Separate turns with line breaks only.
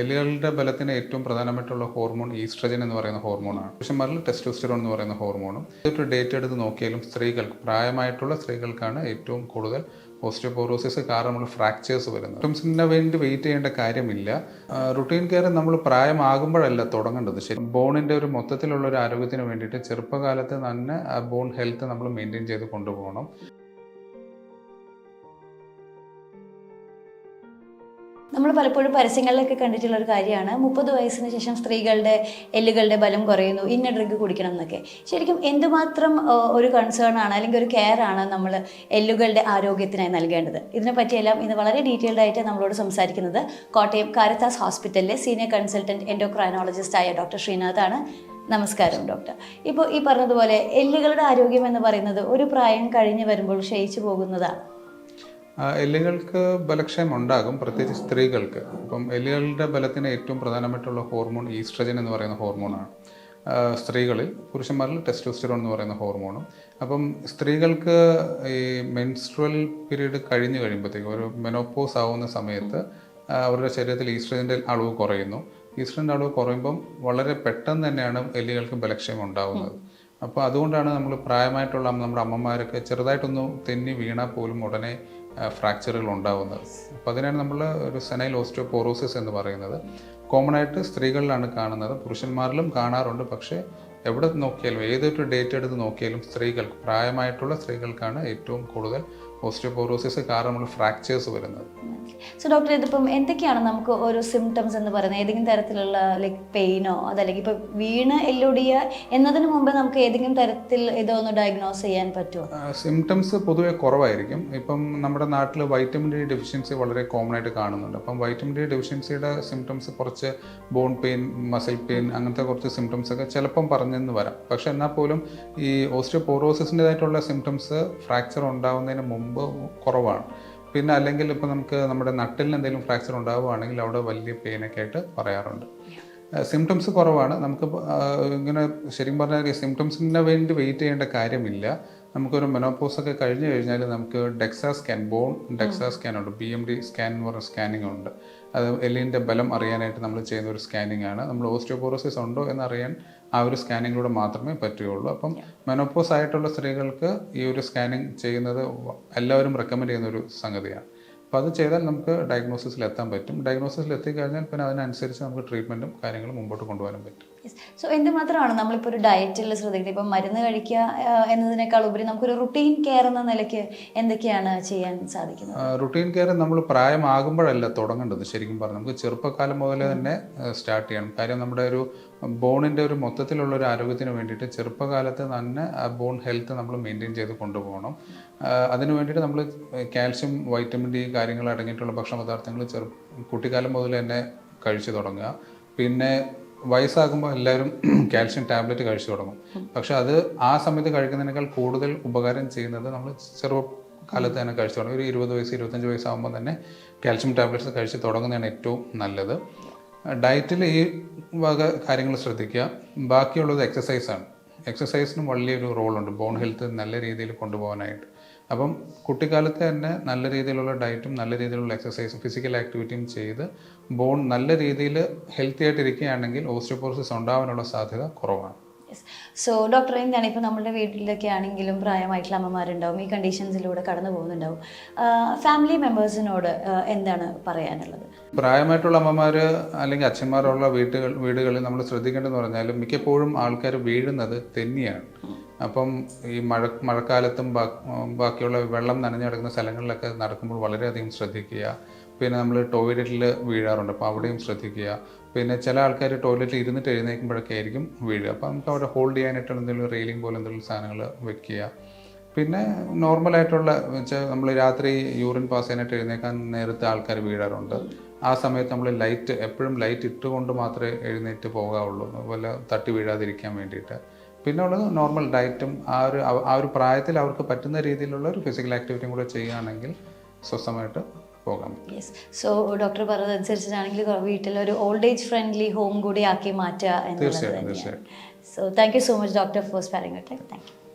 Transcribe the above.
എല്ലുകളുടെ ബലത്തിന് ഏറ്റവും പ്രധാനമായിട്ടുള്ള ഹോർമോൺ ഈസ്ട്രജൻ എന്ന് പറയുന്ന ഹോർമോണാണ്. പുരുഷന്മാരിൽ ടെസ്റ്റോസ്റ്ററോൺ എന്ന് പറയുന്ന ഹോർമോണും ഇതൊരു ഡേറ്റ് എടുത്ത് നോക്കിയാലും സ്ത്രീകൾക്ക് പ്രായമായിട്ടുള്ള സ്ത്രീകൾക്കാണ് ഏറ്റവും കൂടുതൽ ഓസ്റ്റിയോപോറോസിസ് കാരണമുള്ള ഫ്രാക്ചേഴ്സ് വരുന്നത്. സിംറ്റംസിന് വേണ്ടി വെയിറ്റ് ചെയ്യേണ്ട കാര്യമില്ല. റുട്ടീൻ കെയർ നമ്മൾ പ്രായമാകുമ്പോഴല്ല തുടങ്ങേണ്ടത്. ശരി ബോണിന്റെ ഒരു മൊത്തത്തിലുള്ള ഒരു ആരോഗ്യത്തിന് വേണ്ടിയിട്ട് ചെറുപ്പകാലത്ത് തന്നെ ബോൺ ഹെൽത്ത് നമ്മൾ മെയിന്റെയിൻ ചെയ്ത് കൊണ്ടുപോകണം.
നമ്മൾ പലപ്പോഴും പരസ്യങ്ങളിലൊക്കെ കണ്ടിട്ടുള്ള ഒരു കാര്യമാണ്. മുപ്പത് വയസ്സിന് ശേഷം സ്ത്രീകളുടെ എല്ലുകളുടെ ബലം കുറയുന്നു ഇന്ന ഡ്രിങ്ക് കുടിക്കണം എന്നൊക്കെ. ശരിക്കും എന്തുമാത്രം ഒരു കൺസേൺ ആണ് അല്ലെങ്കിൽ ഒരു കെയർ ആണ് നമ്മൾ എല്ലുകളുടെ ആരോഗ്യത്തിനായി നൽകേണ്ടത്? ഇതിനെ പറ്റിയെല്ലാം ഇന്ന് വളരെ ഡീറ്റെയിൽഡ് ആയിട്ട് നമ്മളോട് സംസാരിക്കുന്നത് കോട്ടയം കാരത്താസ് ഹോസ്പിറ്റലിലെ സീനിയർ കൺസൾട്ടന്റ് എൻഡോക്രൈനോളജിസ്റ്റ് ആയ ഡോക്ടർ ശ്രീനാഥാണ്. നമസ്കാരം ഡോക്ടർ ഇപ്പോൾ ഈ പറഞ്ഞതുപോലെ എല്ലുകളുടെ ആരോഗ്യം എന്ന് പറയുന്നത് ഒരു പ്രായം കഴിഞ്ഞ് വരുമ്പോൾ ക്ഷയിച്ചു പോകുന്നതാണ്.
എല്ലുകൾക്ക് ബലക്ഷയം ഉണ്ടാകും പ്രത്യേകിച്ച് സ്ത്രീകൾക്ക്. അപ്പം എല്ലുകളുടെ ബലത്തിന് ഏറ്റവും പ്രധാനമായിട്ടുള്ള ഹോർമോൺ ഈസ്ട്രജൻ എന്ന് പറയുന്ന ഹോർമോണാണ് സ്ത്രീകളിൽ പുരുഷന്മാരിൽ ടെസ്റ്റോസ്റ്ററോൺ എന്ന് പറയുന്ന ഹോർമോണും അപ്പം സ്ത്രീകൾക്ക് ഈ മെൻസ്ട്രൽ പീരീഡ് കഴിഞ്ഞ് കഴിയുമ്പോഴത്തേക്കും ഒരു മെനോപ്പോസ് ആവുന്ന സമയത്ത് അവരുടെ ശരീരത്തിൽ ഈസ്ട്രജന്റെ അളവ് കുറയുന്നു. ഈസ്ട്രജന്റെ അളവ് കുറയുമ്പം വളരെ പെട്ടെന്ന് തന്നെയാണ് എല്ലുകൾക്ക് ബലക്ഷയം ഉണ്ടാകുന്നത് അപ്പോൾ അതുകൊണ്ടാണ് നമ്മൾ പ്രായമായിട്ടുള്ള നമ്മുടെ അമ്മമാരൊക്കെ ചെറുതായിട്ടൊന്ന് തെന്നി വീണാൽ പോലും ഉടനെ ഫ്രാക്ചറുകൾ ഉണ്ടാകുന്നത് അപ്പോൾ അതിനാണ് നമ്മൾ ഒരു സെനൈൽ ഓസ്റ്റിയോപോറോസിസ് എന്ന് പറയുന്നത്. കോമൺ ആയിട്ട് സ്ത്രീകളിലാണ് കാണുന്നത്. പുരുഷന്മാരിലും കാണാറുണ്ട്. പക്ഷേ എവിടെ നോക്കിയാലും ഏതൊരു ഡേറ്റ് എടുത്ത് നോക്കിയാലും സ്ത്രീകൾക്ക് പ്രായമായിട്ടുള്ള സ്ത്രീകൾക്കാണ് ഏറ്റവും കൂടുതൽ ഓസ്റ്റിയോപോറോസിസ് കാരണമുള്ള ഫ്രാക്ചേഴ്സ് വരുന്നത്.
സോ ഡോക്ടർ ഇതിപ്പം എന്തൊക്കെയാണ് നമുക്ക് ഓരോ സിംറ്റംസ് എന്ന് പറയുന്നത്? ഏതെങ്കിലും തരത്തിലുള്ള ലൈക്ക് പെയിനോ അതല്ലെങ്കിൽ ഇപ്പം വീണ് എല്ലൊടിയ എന്നതിന് മുമ്പ് നമുക്ക് ഏതെങ്കിലും തരത്തിൽ ഇതൊന്ന് ഡയഗ്നോസ് ചെയ്യാൻ പറ്റുമോ
സിംറ്റംസ് പൊതുവെ കുറവായിരിക്കും. ഇപ്പം നമ്മുടെ നാട്ടിൽ വൈറ്റമിൻ ഡി ഡെഫിഷ്യൻസി വളരെ കോമൺ ആയിട്ട് കാണുന്നുണ്ട്. അപ്പം വൈറ്റമിൻ ഡി ഡെഫിഷ്യൻസിയുടെ സിംറ്റംസ് കുറച്ച് ബോൺ പെയിൻ മസിൽ പെയിൻ അങ്ങനത്തെ കുറച്ച് സിംറ്റംസ് ഒക്കെ ചിലപ്പം പറഞ്ഞെന്ന് വരാം. പക്ഷെ എന്നാൽ പോലും ഈ ഓസ്റ്റിയോപോറോസിസിന്റെതായിട്ടുള്ള സിംറ്റംസ് ഫ്രാക്ചർ ഉണ്ടാകുന്നതിന് മുമ്പ് കുറവാണ്. പിന്നെ അല്ലെങ്കിൽ ഇപ്പോൾ നമുക്ക് നമ്മുടെ നട്ടിലിന് എന്തെങ്കിലും ഫ്രാക്ചർ ഉണ്ടാവുകയാണെങ്കിൽ അവിടെ വലിയ പെയിനൊക്കെ ആയിട്ട് പറയാറുണ്ട്. സിംറ്റംസ് കുറവാണ്. നമുക്ക് ഇങ്ങനെ ശരിക്കും പറഞ്ഞാൽ സിംറ്റംസിന് വേണ്ടി വെയിറ്റ് ചെയ്യേണ്ട കാര്യമില്ല. നമുക്കൊരു മെനോപോസ് ഒക്കെ കഴിഞ്ഞു കഴിഞ്ഞാൽ നമുക്ക് DEXA scan bone DEXA scan ഉണ്ട്. ബി എം ഡി സ്കാൻ എന്ന് പറഞ്ഞ സ്കാനിങ് ഉണ്ട്. അത് എല്ലിന്റെ ബലം അറിയാനായിട്ട് നമ്മൾ ചെയ്യുന്ന ഒരു സ്കാനിങ് ആണ്. നമ്മൾ ഓസ്റ്റിയോപോറോസിസ് ഉണ്ടോ എന്നറിയാൻ ആ ഒരു സ്കാനിങ്ങിലൂടെ മാത്രമേ പറ്റുകയുള്ളൂ. അപ്പം മെനോപോസ് ആയിട്ടുള്ള സ്ത്രീകൾക്ക് ഈ ഒരു സ്കാനിങ് ചെയ്യുന്നത് എല്ലാവരും റെക്കമെൻഡ് ചെയ്യുന്ന ഒരു സംഗതിയാണ്. അപ്പോൾ അത് ചെയ്താൽ നമുക്ക് ഡയഗ്നോസിസിൽ എത്താൻ പറ്റും. ഡയഗ്നോസിസിൽ എത്തിക്കഴിഞ്ഞാൽ പിന്നെ അതിനനുസരിച്ച് നമുക്ക് ട്രീറ്റ്മെന്റും കാര്യങ്ങളും മുമ്പോട്ട് കൊണ്ടുപോകാനും പറ്റും.
സോ എന്തുമാത്രമാണ് നമ്മളിപ്പോൾ ഒരു ഡയറ്റിൽ ശ്രദ്ധിക്കുന്നത്? ഇപ്പം മരുന്ന് കഴിക്കുക എന്നതിനേക്കാൾ ഉപരി നമുക്കൊരു റുട്ടീൻ കെയർ എന്ന നിലയ്ക്ക് എന്തൊക്കെയാണ് ചെയ്യാൻ സാധിക്കുന്നത്?
റുട്ടീൻ കെയർ നമ്മൾ പ്രായമാകുമ്പോഴല്ല തുടങ്ങേണ്ടത്. ശരിക്കും പറഞ്ഞു നമുക്ക് ചെറുപ്പകാലം മുതലേ തന്നെ സ്റ്റാർട്ട് ചെയ്യണം. കാര്യം നമ്മുടെ ഒരു ബോണിന്റെ ഒരു മൊത്തത്തിലുള്ള ഒരു ആരോഗ്യത്തിന് വേണ്ടിയിട്ട് ചെറുപ്പകാലത്ത് തന്നെ ആ ബോൺ ഹെൽത്ത് നമ്മൾ മെയിന്റെയിൻ ചെയ്ത് കൊണ്ടുപോകണം. അതിന് വേണ്ടിയിട്ട് നമ്മൾ കാൽഷ്യം വൈറ്റമിൻ ഡി കാര്യങ്ങൾ അടങ്ങിയിട്ടുള്ള ഭക്ഷണ പദാർത്ഥങ്ങൾ ചെറു കുട്ടിക്കാലം മുതൽ തന്നെ കഴിച്ചു തുടങ്ങുക. പിന്നെ വയസ്സാകുമ്പോൾ എല്ലാവരും കാൽഷ്യം ടാബ്ലറ്റ് കഴിച്ചു തുടങ്ങും. പക്ഷെ അത് ആ സമയത്ത് കഴിക്കുന്നതിനേക്കാൾ കൂടുതൽ ഉപകാരം ചെയ്യുന്നത് നമ്മൾ ചെറു കാലത്ത് തന്നെ കഴിച്ചു തുടങ്ങും. ഒരു ഇരുപത് വയസ്സ് ഇരുപത്തഞ്ച് വയസ്സാകുമ്പോൾ തന്നെ കാൽഷ്യം ടാബ്ലറ്റ്സ് കഴിച്ച് തുടങ്ങുന്നതാണ് ഏറ്റവും നല്ലത്. ഡയറ്റിൽ ഈ വക കാര്യങ്ങൾ ശ്രദ്ധിക്കുക. ബാക്കിയുള്ളത് എക്സസൈസാണ്. എക്സസൈസിനും വലിയൊരു റോളുണ്ട്. ബോൺ ഹെൽത്ത് നല്ല രീതിയിൽ കൊണ്ടുപോകാനായിട്ട്. അപ്പം കുട്ടിക്കാലത്ത് തന്നെ നല്ല രീതിയിലുള്ള ഡയറ്റും നല്ല രീതിയിലുള്ള എക്സസൈസും ഫിസിക്കൽ ആക്ടിവിറ്റിയും ചെയ്ത് ബോൺ നല്ല രീതിയിൽ ഹെൽത്തി ആയിട്ടിരിക്കുകയാണെങ്കിൽ ഓസ്റ്റിയോപോറോസിസ് ഉണ്ടാവാനുള്ള സാധ്യത കുറവാണ്.
സോ ഡോക്ടർ എന്താണ് ഇപ്പോൾ നമ്മുടെ വീട്ടിലൊക്കെ ആണെങ്കിലും പ്രായമായിട്ടുള്ള അമ്മമാരുണ്ടാവും ഈ കണ്ടീഷൻസിലൂടെ കടന്നു പോകുന്നുണ്ടാവും. ഫാമിലി മെമ്പേഴ്സിനോട് എന്താണ് പറയാനുള്ളത്?
പ്രായമായിട്ടുള്ള അമ്മമാർ അല്ലെങ്കിൽ അച്ഛന്മാരുള്ള വീട്ടുകൾ വീടുകളിൽ നമ്മൾ ശ്രദ്ധിക്കേണ്ടതെന്ന് പറഞ്ഞാൽ മിക്കപ്പോഴും ആൾക്കാർ വീഴുന്നത് തെന്നിയാണ്. അപ്പം ഈ മഴ മഴക്കാലത്തും ബാക്കിയുള്ള വെള്ളം നനഞ്ഞു കിടക്കുന്ന സ്ഥലങ്ങളിലൊക്കെ നടക്കുമ്പോൾ വളരെയധികം ശ്രദ്ധിക്കുക. പിന്നെ നമ്മൾ ടോയ്ലറ്റിൽ വീഴാറുണ്ട് അപ്പോൾ അവിടെയും ശ്രദ്ധിക്കുക. പിന്നെ ചില ആൾക്കാർ ടോയ്ലറ്റിൽ ഇരുന്നിട്ട് എഴുന്നേൽക്കുമ്പോഴൊക്കെ ആയിരിക്കും വീഴുക. അപ്പോൾ നമുക്ക് അവിടെ ഹോൾഡ് ചെയ്യാനായിട്ടുള്ള എന്തെങ്കിലും റെയിലിംഗ് പോലെ എന്തെങ്കിലും സാധനങ്ങൾ വെക്കുക. പിന്നെ നോർമലായിട്ടുള്ള വെച്ചാൽ നമ്മൾ രാത്രി യൂറിൻ പാസ് ചെയ്യാനായിട്ട് എഴുന്നേക്കാൻ നേരത്തെ ആൾക്കാർ വീഴാറുണ്ട്. ആ സമയത്ത് നമ്മൾ ലൈറ്റ് എപ്പോഴും ലൈറ്റ് ഇട്ടുകൊണ്ട് മാത്രമേ എഴുന്നേറ്റ് പോകാവുള്ളൂ. അതുപോലെ തട്ടി വീഴാതിരിക്കാൻ വേണ്ടിയിട്ട്. പിന്നെ ഉള്ളത് നോർമൽ ഡയറ്റും ആ ഒരു ആ ഒരു പ്രായത്തിൽ അവർക്ക് പറ്റുന്ന രീതിയിലുള്ള ഒരു ഫിസിക്കൽ ആക്ടിവിറ്റിയും കൂടെ ചെയ്യുകയാണെങ്കിൽ സ്വസ്ഥമായിട്ട് പോകാം
യെസ് സോ ഡോക്ടർ പറഞ്ഞതനുസരിച്ചിട്ടാണെങ്കിൽ വീട്ടിൽ ഒരു ഓൾഡ് ഏജ് ഫ്രണ്ട്ലി ഹോം കൂടി ആക്കി മാറ്റുക എന്നുള്ളത്
തീർച്ചയായിട്ടും തീർച്ചയായിട്ടും.
So thank you so much doctor for sparing thank you